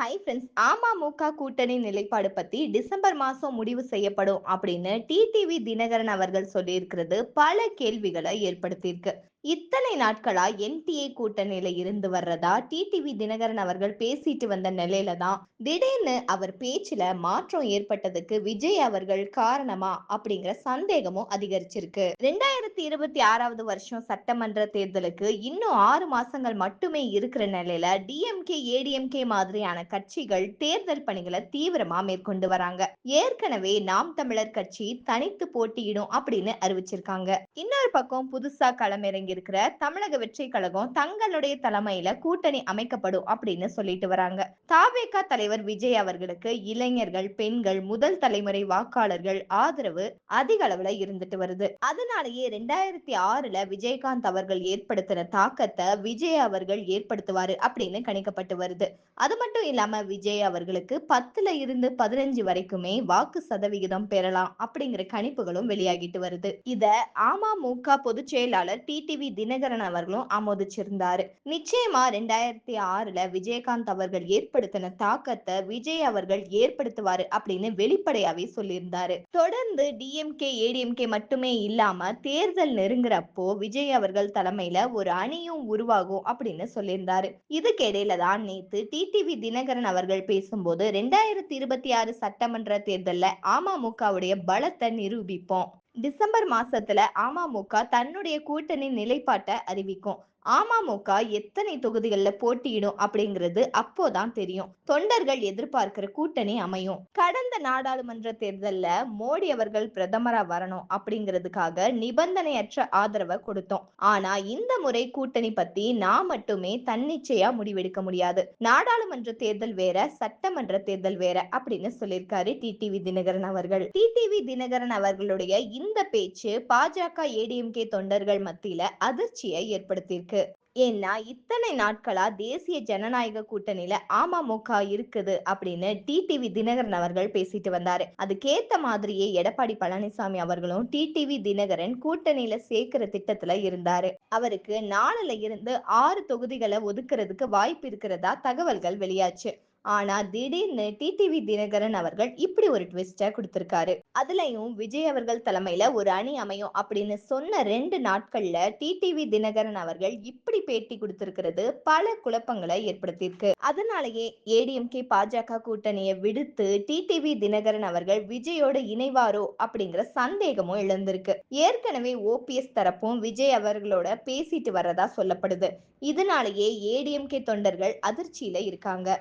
Hi friends AMMK கூட்டணி நிலைப்பாடு பத்தி டிசம்பர் மாசம் முடிவு செய்யப்படும் அப்படின்னு டிடிவி தினகரன் அவர்கள் சொல்லியிருக்கிறது. பல கேள்விகளை ஏற்படுத்தியிருக்கு. இத்தனை நாட்களா என்டிஏ கூட்டணியில இருந்து வர்றதா? டிடிவி தினகரன் அவர்கள் பேசிட்டு வந்த நிலையில தான் திடீர்னு அவர் பேச்சுல மாற்றம் ஏற்பட்டதுக்கு விஜய் அவர்கள் காரணமா அப்படிங்கிற சந்தேகமும் அதிகரிச்சிருக்கு. ரெண்டாயிரத்தி இருபத்தி ஆறாவது வருஷம் சட்டமன்ற தேர்தலுக்கு இன்னும் ஆறு மாசங்கள் மட்டுமே இருக்கிற நிலையில டிஎம்கே ஏடிஎம்கே மாதிரியான கட்சிகள் தேர்தல் பணிகளை தீவிரமா மேற்கொண்டு வராங்க. ஏற்கனவே நாம் தமிழர் கட்சி தனித்து போட்டியிடும் அப்படின்னு அறிவிச்சிருக்காங்க. இன்னொரு பக்கம் புதுசா களமிறங்கி இருக்கிற தமிழக வெற்றி கழகம் தங்களுடைய தலைமையில கூட்டணி அமைக்கப்படும் அப்படின்னு சொல்லிட்டு வராங்க. தாவேகா தலைவர் விஜய் அவர்களுக்கு இளைஞர்கள் பெண்கள் முதல் தலைமுறை வாக்காளர்கள் ஆதரவு அதிக அளவுல இருந்துட்டு வருது. அதனாலேயே ரெண்டாயிரத்தி ஆறுல விஜயகாந்த் அவர்கள் ஏற்படுத்தின தாக்கத்தை விஜய் அவர்கள் ஏற்படுத்துவாரு அப்படின்னு கணிக்கப்பட்டு வருது. அது மட்டும் இல்லாம விஜய் அவர்களுக்கு பத்துல இருந்து பதினஞ்சு வரைக்குமே வாக்கு சதவிகிதம் பெறலாம் அப்படிங்கிற கணிப்புகளும் வெளியாகிட்டு வருது. இத அமமுக பொதுச் செயலாளர் டி டிடிவி தினகரன் அவர்களும் ஆமோதிச்சிருந்தாரு. நிச்சயமா ரெண்டாயிரத்தி ஆறுல விஜயகாந்த் அவர்கள் ஏற்படுத்தின தாக்கத்தை விஜய் அவர்கள் ஏற்படுத்துவாரு அப்படின்னு வெளிப்படையாவே சொல்லியிருந்தாரு. தொடர்ந்து டிஎம்கே ஏடிஎம்கே மட்டுமே இல்லாம தேர்தல் நெருங்குறப்போ விஜய் அவர்கள் தலைமையில ஒரு அணியும் உருவாகும் அப்படின்னு சொல்லியிருந்தாரு. இதுக்கு இடையில தான் நேத்து டிடிவி தினகரன் அவர்கள் பேசும்போது ரெண்டாயிரத்தி இருபத்தி ஆறு சட்டமன்ற தேர்தல்ல அமமுகவுடைய பலத்தை நிரூபிப்போம். டிசம்பர் மாசத்துல அமமுக தன்னுடைய கூட்டணி நிலைப்பாட்டை அறிவிக்கும். அமமுக எத்தனை தொகுதிகள்ல போட்டியிடும் அப்படிங்கிறது அப்போதான் தெரியும். தொண்டர்கள் எதிர்பார்க்கிற கூட்டணி அமையும். கடந்த நாடாளுமன்ற தேர்தல்ல மோடி அவர்கள் பிரதமரா வரணும் அப்படிங்கிறதுக்காக நிபந்தனையற்ற ஆதரவை கொடுத்தோம். ஆனா இந்த முறை கூட்டணி பத்தி நான் மட்டுமே தன்னிச்சையா முடிவெடுக்க முடியாது. நாடாளுமன்ற தேர்தல் வேற சட்டமன்ற தேர்தல் வேற அப்படின்னு சொல்லியிருக்காரு டிடிவி தினகரன் அவர்கள். டிடிவி தினகரன் அவர்களுடைய இந்த பேச்சு பாஜக ஏடிஎம்கே தொண்டர்கள் மத்தியில அதிர்ச்சியை ஏற்படுத்தியிருக்கு. ஏன்னா இத்தனை நாட்களா தேசிய ஜனநாயக கூட்டணியில அமமுக இருக்குது அப்படின்னு டிடிவி தினகரன் அவர்கள் பேசிட்டு வந்தாரு. அதுக்கேத்த மாதிரியே எடப்பாடி பழனிசாமி அவர்களும் டிடிவி தினகரன் கூட்டணியில சேர்க்கிற திட்டத்துல இருந்தாரு. அவருக்கு நாலுல இருந்து ஆறு தொகுதிகளை ஒதுக்குறதுக்கு வாய்ப்பு இருக்கிறதா தகவல்கள் வெளியாச்சு. ஆனா திடீர்னு டிடிவி தினகரன் அவர்கள் இப்படி ஒரு ட்விஸ்டை கொடுத்திருக்காரு. அதுலயும் விஜய் அவர்கள் தலைமையில ஒரு அணி அமையும் அப்படின்னு சொன்ன ரெண்டு நாட்கள்ல டிடிவி தினகரன் அவர்கள் இப்படி பேட்டி கொடுத்திருக்கிறது பல குழப்பங்களை ஏற்படுத்தியிருக்கு. அதனாலேயே ஏடிஎம்கே பாஜக கூட்டணியை விடுத்து டிடிவி தினகரன் அவர்கள் விஜயோட இணைவாரோ அப்படிங்கிற சந்தேகமும் எழுந்திருக்கு. ஏற்கனவே ஓபிஎஸ் தரப்பும் விஜய் அவர்களோட பேசிட்டு வர்றதா சொல்லப்படுது. இதனாலேயே ஏடிஎம்கே தொண்டர்கள் அதிர்ச்சியில இருக்காங்க.